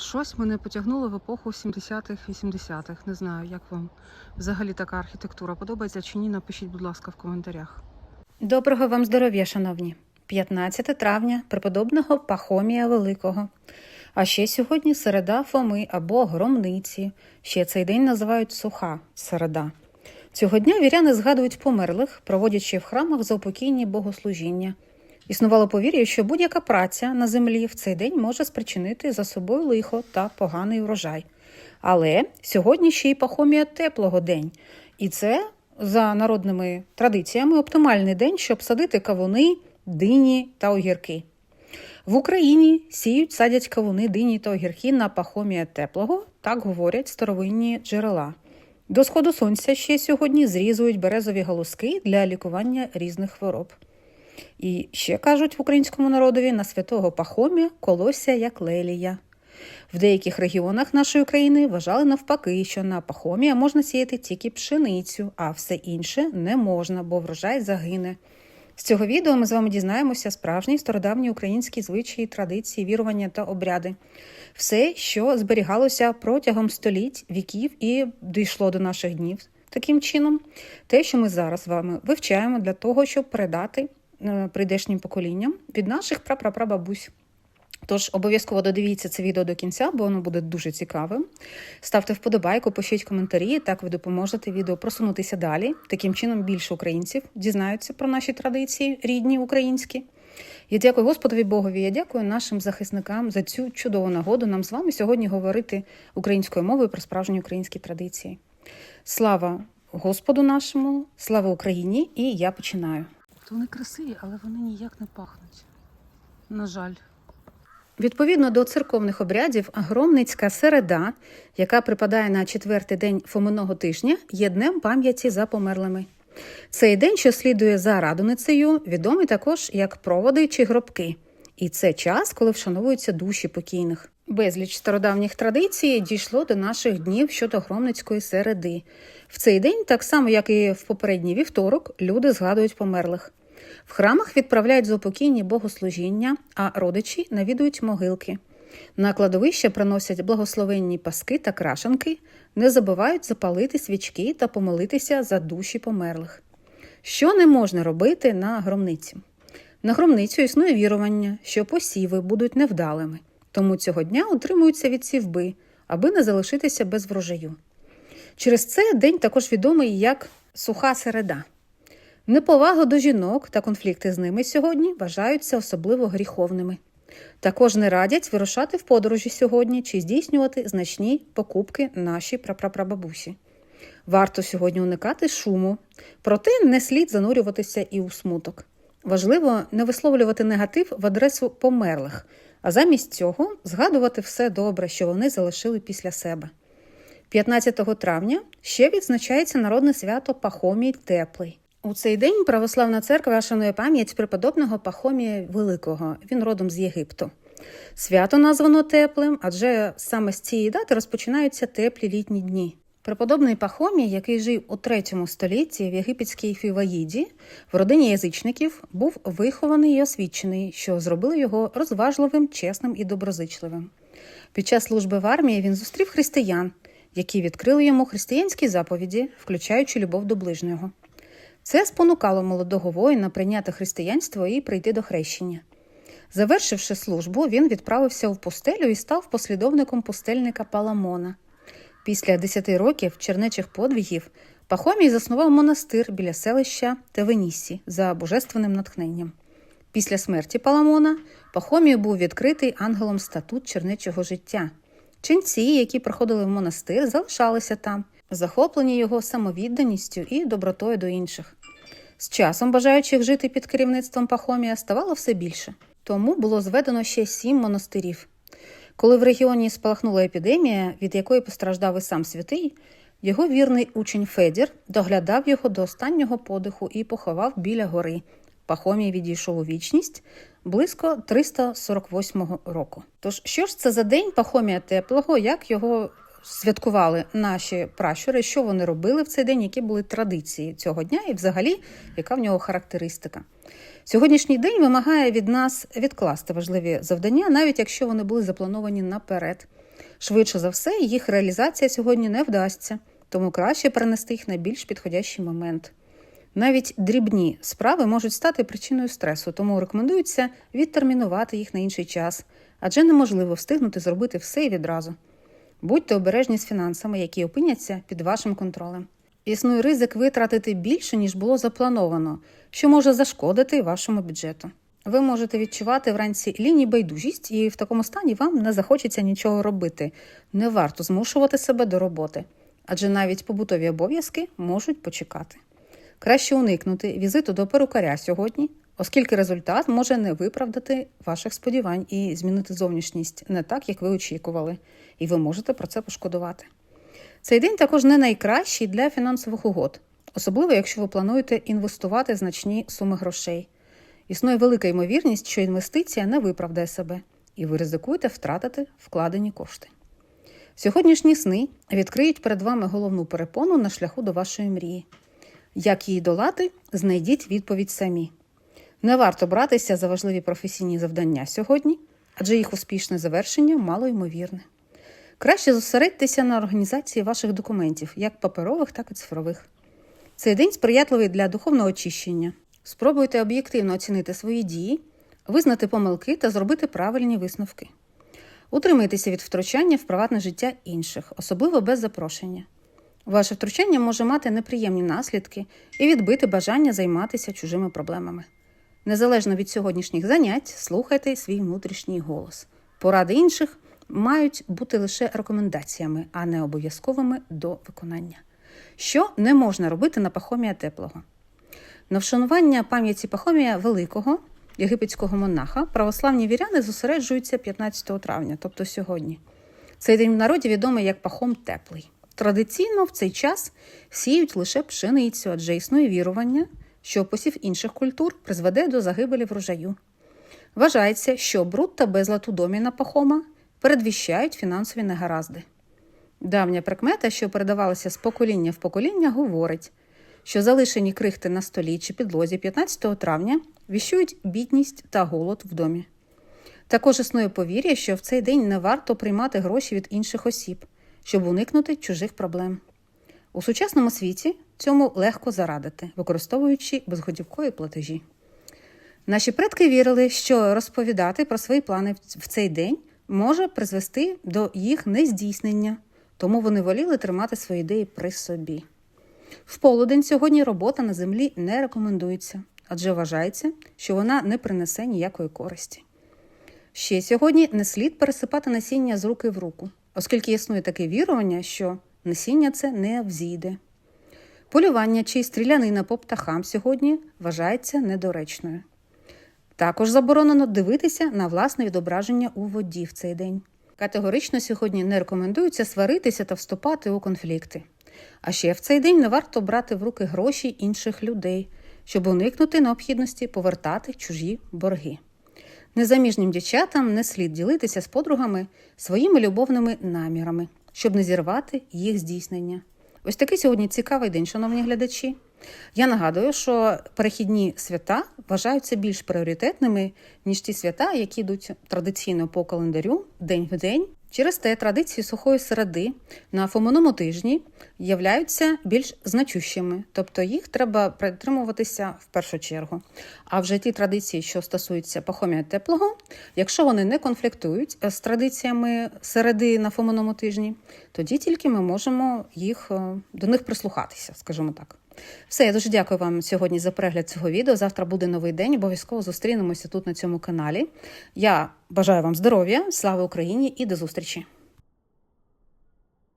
Щось мене потягнуло в епоху 70-х, 80-х. Не знаю, як вам взагалі така архітектура подобається чи ні. Напишіть, будь ласка, в коментарях. Доброго вам здоров'я, шановні! 15 травня преподобного Пахомія Великого. А ще сьогодні середа Фоми або громниці. Ще цей день називають суха середа. Цього дня віряни згадують померлих, проводячи в храмах заупокійні богослужіння. Існувало повір'я, що будь-яка праця на землі в цей день може спричинити за собою лихо та поганий урожай. Але сьогодні ще й Пахомія теплого день, і це за народними традиціями оптимальний день, щоб садити кавуни, дині та огірки. В Україні сіють, садять кавуни, дині та огірки на Пахомія теплого, так говорять старовинні джерела. До сходу сонця ще сьогодні зрізують березові галузки для лікування різних хвороб. І ще кажуть в українському народові на святого Пахомія колося як лелія. В деяких регіонах нашої країни вважали навпаки, що на Пахомія можна сіяти тільки пшеницю, а все інше не можна, бо врожай загине. З цього відео ми з вами дізнаємося справжні стародавні українські звичаї, традиції, вірування та обряди. Все, що зберігалося протягом століть, віків і дійшло до наших днів. Таким чином, те, що ми зараз з вами вивчаємо для того, щоб передати прийдешнім поколінням від наших прапрапрабабусь. Тож обов'язково додивіться це відео до кінця, бо воно буде дуже цікавим. Ставте вподобайку, пишіть коментарі, так ви допоможете відео просунутися далі. Таким чином більше українців дізнаються про наші традиції, рідні українські. Я дякую Господові Богові. Я дякую нашим захисникам за цю чудову нагоду нам з вами сьогодні говорити українською мовою про справжні українські традиції. Слава Господу нашому, слава Україні! І я починаю. То вони красиві, але вони ніяк не пахнуть. На жаль. Відповідно до церковних обрядів, Громницька середа, яка припадає на четвертий день Фоминого тижня, є днем пам'яті за померлими. Цей день, що слідує за радоницею, відомий також як проводи чи гробки. І це час, коли вшановуються душі покійних. Безліч стародавніх традицій дійшло до наших днів щодо громницької середи. В цей день, так само як і в попередній вівторок, люди згадують померлих. В храмах відправляють заупокійні богослужіння, а родичі навідують могилки. На кладовище приносять благословенні паски та крашанки, не забувають запалити свічки та помолитися за душі померлих. Що не можна робити на громниці? На громницю існує вірування, що посіви будуть невдалими, тому цього дня утримуються від сівби, аби не залишитися без врожаю. Через це день також відомий як суха середа. Неповага до жінок та конфлікти з ними сьогодні вважаються особливо гріховними. Також не радять вирушати в подорожі сьогодні чи здійснювати значні покупки наші прапрапрабабусі. Варто сьогодні уникати шуму, проте не слід занурюватися і у смуток. Важливо не висловлювати негатив в адресу померлих, а замість цього згадувати все добре, що вони залишили після себе. 15 травня ще відзначається народне свято Пахомій Теплий. У цей день православна церква шанує пам'ять преподобного Пахомія Великого. Він родом з Єгипту. Свято названо теплим, адже саме з цієї дати розпочинаються теплі літні дні. Преподобний Пахомій, який жив у третьому столітті в єгипетській Фіваїді, в родині язичників, був вихований і освічений, що зробило його розважливим, чесним і доброзичливим. Під час служби в армії він зустрів християн, які відкрили йому християнські заповіді, включаючи любов до ближнього. Це спонукало молодого воїна прийняти християнство і прийти до хрещення. Завершивши службу, він відправився в пустелю і став послідовником пустельника Паламона. Після десяти років чернечих подвігів Пахомій заснував монастир біля селища Тевенісі за божественним натхненням. Після смерті Паламона Пахомію був відкритий ангелом статут чернечого життя. Ченці, які приходили в монастир, залишалися там, захоплені його самовідданістю і добротою до інших. З часом бажаючих жити під керівництвом Пахомія ставало все більше. Тому було зведено ще сім монастирів. Коли в регіоні спалахнула епідемія, від якої постраждав і сам святий, його вірний учень Федір доглядав його до останнього подиху і поховав біля гори. Пахомій відійшов у вічність близько 348 року. Тож, що ж це за день Пахомія теплого, як його святкували наші пращури, що вони робили в цей день, які були традиції цього дня, і взагалі, яка в нього характеристика. Сьогоднішній день вимагає від нас відкласти важливі завдання, навіть якщо вони були заплановані наперед. Швидше за все, їх реалізація сьогодні не вдасться, тому краще перенести їх на більш підходящий момент. Навіть дрібні справи можуть стати причиною стресу, тому рекомендується відтермінувати їх на інший час, адже неможливо встигнути зробити все і відразу. Будьте обережні з фінансами, які опиняться під вашим контролем. Існує ризик витратити більше, ніж було заплановано, що може зашкодити вашому бюджету. Ви можете відчувати вранці лінії байдужість, і в такому стані вам не захочеться нічого робити. Не варто змушувати себе до роботи, адже навіть побутові обов'язки можуть почекати. Краще уникнути візиту до перукаря сьогодні, оскільки результат може не виправдати ваших сподівань і змінити зовнішність не так, як ви очікували, і ви можете про це пошкодувати. Цей день також не найкращий для фінансових угод, особливо якщо ви плануєте інвестувати значні суми грошей. Існує велика ймовірність, що інвестиція не виправдає себе, і ви ризикуєте втратити вкладені кошти. Сьогоднішні сни відкриють перед вами головну перепону на шляху до вашої мрії. Як її долати, знайдіть відповідь самі. Не варто братися за важливі професійні завдання сьогодні, адже їх успішне завершення мало ймовірне. Краще зосередьтеся на організації ваших документів, як паперових, так і цифрових. Цей день сприятливий для духовного очищення. Спробуйте об'єктивно оцінити свої дії, визнати помилки та зробити правильні висновки. Утримайтеся від втручання в приватне життя інших, особливо без запрошення. Ваше втручання може мати неприємні наслідки і відбити бажання займатися чужими проблемами. Незалежно від сьогоднішніх занять, слухайте свій внутрішній голос. Поради інших мають бути лише рекомендаціями, а не обов'язковими до виконання. Що не можна робити на Пахомія теплого? На вшанування пам'яті Пахомія Великого, єгипетського монаха, православні віряни зосереджуються 15 травня, тобто сьогодні. Цей день в народі відомий як Пахом Теплий. Традиційно в цей час сіють лише пшеницю, адже існує вірування, що посів інших культур призведе до загибелі врожаю. Вважається, що бруд та безлад у домі на Пахома передвіщають фінансові негаразди. Давня прикмета, що передавалася з покоління в покоління, говорить, що залишені крихти на столі чи підлозі 15 травня віщують бідність та голод в домі. Також існує повір'я, що в цей день не варто приймати гроші від інших осіб, щоб уникнути чужих проблем. У сучасному світі цьому легко зарадити, використовуючи безготівкові платежі. Наші предки вірили, що розповідати про свої плани в цей день може призвести до їх нездійснення, тому вони воліли тримати свої ідеї при собі. В полудень сьогодні робота на землі не рекомендується, адже вважається, що вона не принесе ніякої користі. Ще сьогодні не слід пересипати насіння з руки в руку, оскільки існує таке вірування, що насіння це не взійде. Полювання чи стрілянина по птахам сьогодні вважається недоречною. Також заборонено дивитися на власне відображення у воді в цей день. Категорично сьогодні не рекомендується сваритися та вступати у конфлікти. А ще в цей день не варто брати в руки гроші інших людей, щоб уникнути необхідності повертати чужі борги. Незаміжнім дівчатам не слід ділитися з подругами своїми любовними намірами, щоб не зірвати їх здійснення. Ось такий сьогодні цікавий день, шановні глядачі. Я нагадую, що перехідні свята вважаються більш пріоритетними, ніж ті свята, які йдуть традиційно по календарю день в день. Через те традиції сухої середи на фоминому тижні являються більш значущими, тобто їх треба притримуватися в першу чергу. А вже ті традиції, що стосуються пахомія теплого, якщо вони не конфліктують з традиціями середи на фоминому тижні, тоді тільки ми можемо їх е, до них прислухатися, скажімо так. Все, я дуже дякую вам сьогодні за перегляд цього відео. Завтра буде новий день. Обов'язково зустрінемося тут на цьому каналі. Я бажаю вам здоров'я, слава Україні і до зустрічі!